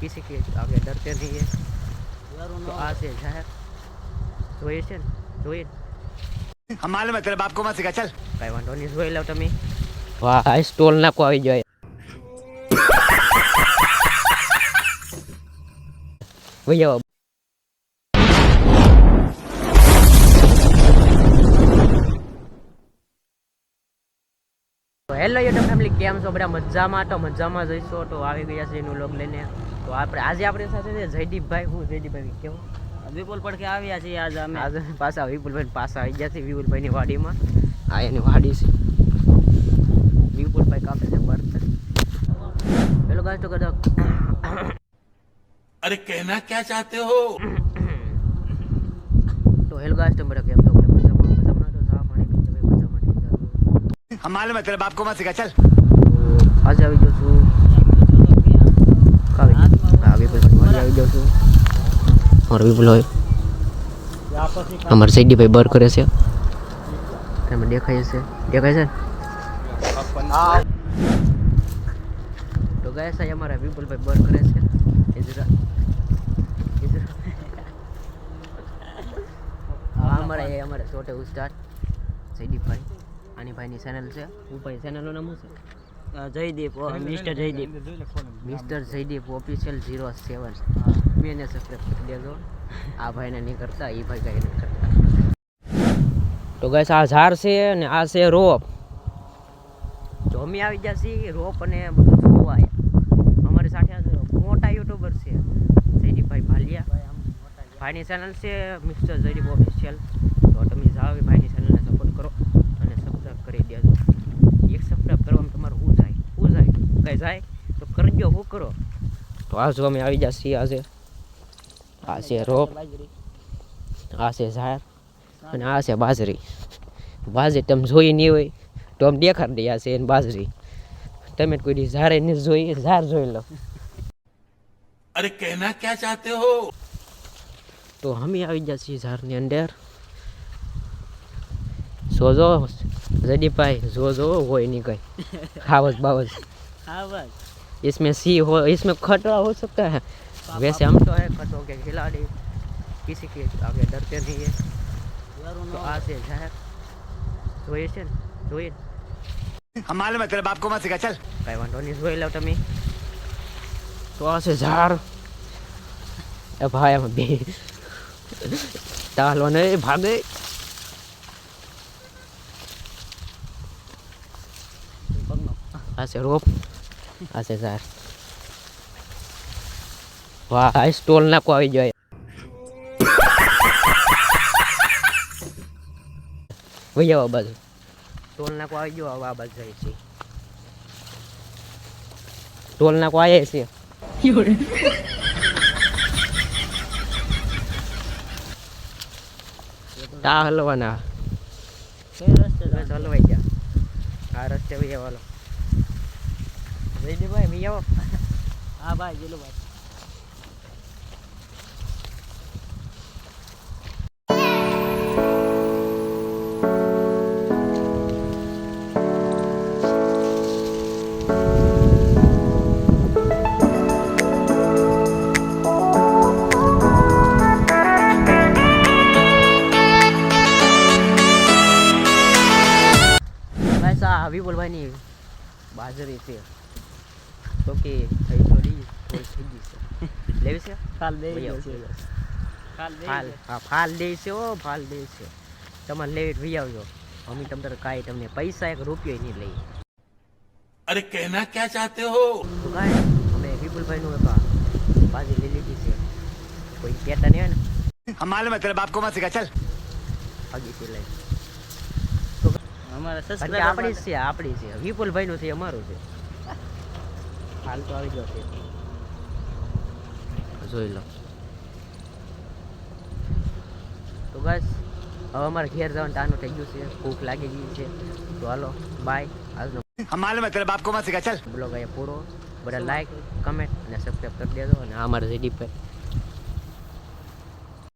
किसी के आगे डरते नहीं है तो आज से जाहिर જોઈએ છે ને જોઈએ ને हम मालूम है तेरे बाप को मत सिखा चल કાંઈ વાંધો નહીં જોઈ લો તમે વાહ આ સ્ટોલ નાખો આવી જાય વહી જાઓ હેલો યુટ્યુબ ફેમિલી કેમ છો બધા મજામાં તો મજામાં જઈશો તો આવી ગયા છે એનું લોગ લઈને તો આપણે આજે આપણી સાથે છે જયદીપભાઈ હું જયદીપભાઈ કેવું વિપુલ પડખે આવ્યા છીએ આજ અમે આજે પાછા વિપુલભાઈ પાછા આવી ગયા છે વિપુલભાઈની વાડીમાં આ એની વાડી છે વિપુલભાઈ કાપે છે બર્તન પેલો ગાય તો કદાચ अरे कहना क्या चाहते हो તો હેલો ગાય તો બધા કેમ તો બધા મજામાં મજામાં તો જા પાણી પીને તમે મજામાં થઈ જાજો हम मालूम है तेरे बाप को मत सिखा चल તો આજે આવી જાઉં છું કાવી વિપુલભાઈ વાડી આવી જાઉં છું. મારો વિપુલભાઈ અમારા સૈડીભાઈ બર કરે છે. તમે દેખાય છે દેખાય છે? તો ગયા સાહેબ અમારા વિપુલભાઈ બર કરે છે. અમારા, એ અમારા છોટે ઉસ્તાદ જયદીપભાઈ. આની ભાઈની ચેનલ છે. ભાઈ ચેનલનું નામ શું છે? Jaydeep mister Jaydeep. Mister Jaydeep official zero seven બેને સબસ્ક્રાઈબ કરી દેજો. આ ભાઈને નહીં કરતા એ ભાઈ કાંઈ નહીં કરતા. તો ગાઈસ આ ઝાડ છે અને આ છે રોપ. અમે આવી ગયા છીએ રોપ અને બધું જોવાય અમારી સાથે મોટા યુટ્યુબર છે. જયદીપભાઈ ભાલિયા. ભાઈની ચેનલ છે મિસ્ટર જયદીપ ઓફિશિયલ તો તમે જાઓ ભાઈની ચેનલને સપોર્ટ કરો અને સબસ્ક્રાઈબ કરી દેજો એક સબસ્ક્રાઈબ કરવામાં તમારું શું જાય શું જાય કઈ જાય તો કરજો કુકરો તો આ જો અમે આવી ગયા છીએ આજે. આ છે રોપ આ છે ઝાડ અને આ છે બાજરી. બાજરી તમે જોઈ નહીં હોય તો આમ દેખાડ દે છે એને બાજરી. તમે કોઈ દી ઝાડે નહીં જોઈ ઝાડ જોઈ લો. અરે કહેના ક્યાં ચાહતે હો? તો અમે આવી ગયા છીએ ઝાડની અંદર. જોજો જડીભાઈ જોજો હોય નહીં કઈ. ખાવસ બાવસ હા બસ इसमें सी हो इसमें खतरा हो सकता है वैसे हम तो है खतरों के खिलाड़ी किसी के आगे डरते नहीं है तो आज से जाहिर જોઈએ છે ને જોઈએ ને हम मालूम है तेरे बाप को मत सिखा चल કાંઈ વાંધો નહીં જોઈ લો તમે તો આ છે ઝાડ એ ભાઈ આમાં બે ચાલો ને ભાગે આ છે રોપ આ છે ઝાડ વાહ આ સ્ટોલ નાખો આવી જાય. ભાઈ આવો બાજુ. ટોલ નાકો આવી ગયો હવે આ બાજુ જાય છે ટોલ નાખો આવે છે તા હલવાના. રસ્તે હલવાઈ ગયા. આ રસ્તે ભાઈ આવવાનો જયદીપભાઈ વહી આવો. હા ભાઈ જેલો ભાઈ. વિપુલભાઈની બાજરી છે. કે થઈ થોડી થોડી થઈ ગઈ છે લેવી છે ફાલ દે તમારે લેવી ભઈ આવજો અમે તમ તારે કાંઈ તમને પૈસા એક રૂપિયો નહીં લઈ અરે કહેના ક્યાં ચાહતે હો તો અમે વિપુલભાઈ નું એક બાજી લઈ લીધી છે કોઈ કહેતા નહીં ને હમાલે મેં તેરા બાપ કો મત સિખા ચલ લઈ અમારા સબસ્ક્રાઇબર આપણી છે આપણી છે વિપુલભાઈ નું છે અમારું છે હાલ તો આવી ગયો છે. જોઈ લો. તો બસ હવે અમારે ઘેર જવાનું ટાણું થઈ ગયું છે ભૂખ લાગી ગઈ છે. તો હાલો બાય આજનો માલુમ હે તારા બાપ કો મત સિખા બ્લોગ અહીંયા પૂરો. બધા લાઈક કમેન્ટ અને સબસ્ક્રાઇબ કરી દેજો અને અમારા રેડી પર